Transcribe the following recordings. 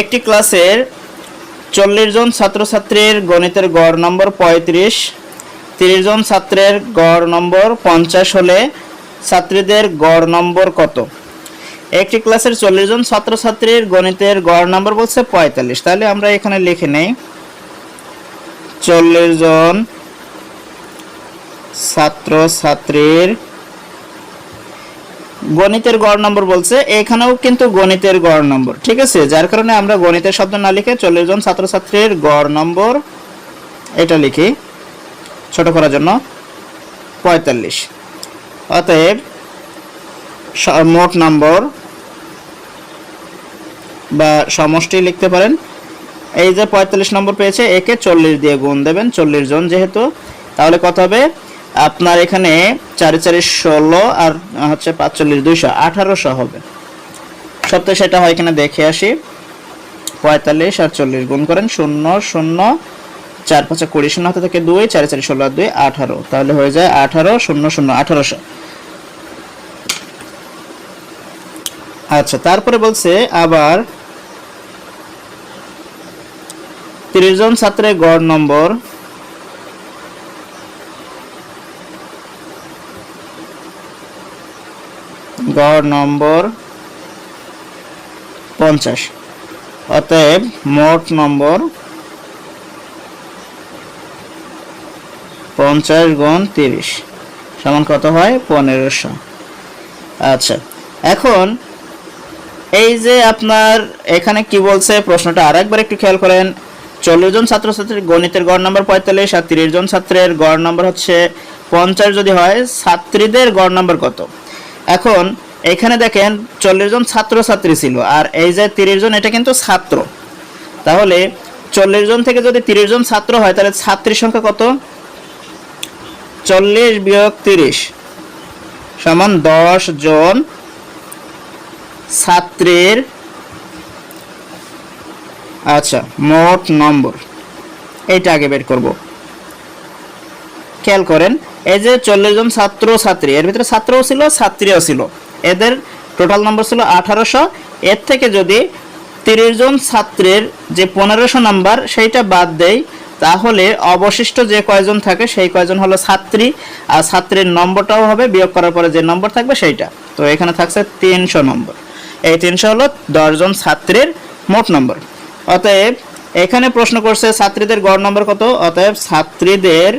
একটি ক্লাসের চল্লিশ জন ছাত্রছাত্রীর গণিতের গড় নম্বর পঁয়ত্রিশ, তিরিশ জন ছাত্রের গড় নম্বর পঞ্চাশ হলে ছাত্রীদের গড় নম্বর কত? একটি ক্লাসের চল্লিশ জন ছাত্রছাত্রীর গণিতের গড় নম্বর বলছে পঁয়তাল্লিশ। তাহলে আমরা এখানে লিখে নেই। চল্লিশ জন ছাত্রছাত্রীর গণিতের গড় নম্বর বলছে, এখানেও কিন্তু গণিতের গড় নম্বর, ঠিক আছে? যার কারণে আমরা গণিতের শব্দ না লিখে চল্লিশ জন ছাত্রছাত্রীর গড় নম্বর এটা লিখি, ছোট করার জন্য পঁয়তাল্লিশ। অতএব মোট নম্বর বা সমষ্টি লিখতে পারেন। এই যে পঁয়তাল্লিশ নম্বর পেয়েছে, একে চল্লিশ দিয়ে গুণ দেবেন, চল্লিশ জন যেহেতু, তাহলে কত হবে? আপনার এখানে চারি চারি ষোলো আর হচ্ছে পাঁচচল্লিশ, দুইশো, আঠারোশো হবে। সপ্তাহে সেটা হয় কিনা দেখে আসি। পঁয়তাল্লিশ আর চল্লিশ গুণ করেন শূন্য শূন্য, চার পাঁচে কুড়ি, শূন্য হাতে থেকে দুই, চারি চারি ষোলো আর দুই, আঠারো। তাহলে হয়ে যায় আঠারো, শূন্য শূন্য, আঠারোশো। আচ্ছা তারপরে বলছে আবার তিরিশ জন ছাত্রের গড় নম্বর। গড় নম্বর পঞ্চাশ। অতএব মোট নম্বর পঞ্চাশ গুণ তিরিশ। সমান কত হয়? পনেরোশো। আচ্ছা এখন এই যে আপনার এখানে কি বলছে? প্রশ্নটা আরেকবার একটু খেয়াল করেন। চল্লিশ জন ছাত্রছাত্রীর গণিতের গড় নম্বর পঁয়তাল্লিশ আর তিরিশ জন ছাত্রের গড় নম্বর হচ্ছে পঞ্চাশ। যদি হয়, ছাত্রীদের গড় নম্বর কত? এখন এখানে দেখেন চল্লিশ জন ছাত্রছাত্রী ছিল, আর এই যে তিরিশ জন এটা কিন্তু ছাত্র। তাহলে চল্লিশ জন থেকে যদি তিরিশ জন ছাত্র হয়, তাহলে ছাত্রীর সংখ্যা কত? চল্লিশ বিয়োগ তিরিশ সমান দশ জন ছাত্রের আচ্ছা মোট নম্বর। এইটা আগে বের করব। খেয়াল করেন, এই যে চল্লিশ জন ছাত্র ছাত্রী, এর ভিতরে ছাত্রও ছিল, ছাত্রীও ছিল। এদের টোটাল নম্বর ছিল আঠারোশো। এর থেকে যদি তিরিশ জন ছাত্রের যে পনেরোশো নাম্বার সেইটা বাদ দেয় তাহলে অবশিষ্ট যে কয়জন থাকে, সেই কয়জন হলো ছাত্রী, আর ছাত্রীর নম্বরটাও হবে, বিয়োগ করার পরে যে নম্বর থাকবে সেইটা। তো এখানে থাকছে তিনশো নম্বর এই তিনশো হলো দশজন ছাত্রীর মোট নম্বর অতএব এখানে প্রশ্ন করছে, ছাত্রীদের গড় নম্বর কত? অতএব ছাত্রীদের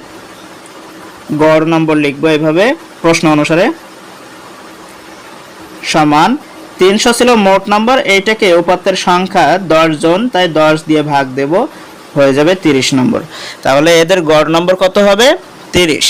গড় নম্বর লিখব এভাবে প্রশ্ন অনুসারে। সমান তিনশো ছিল মোট নম্বর, এইটাকে উপাত্তের সংখ্যা দশ জন, তাই দশ দিয়ে ভাগ দেব, হয়ে যাবে তিরিশ নম্বর। তাহলে এদের গড় নম্বর কত হবে? তিরিশ।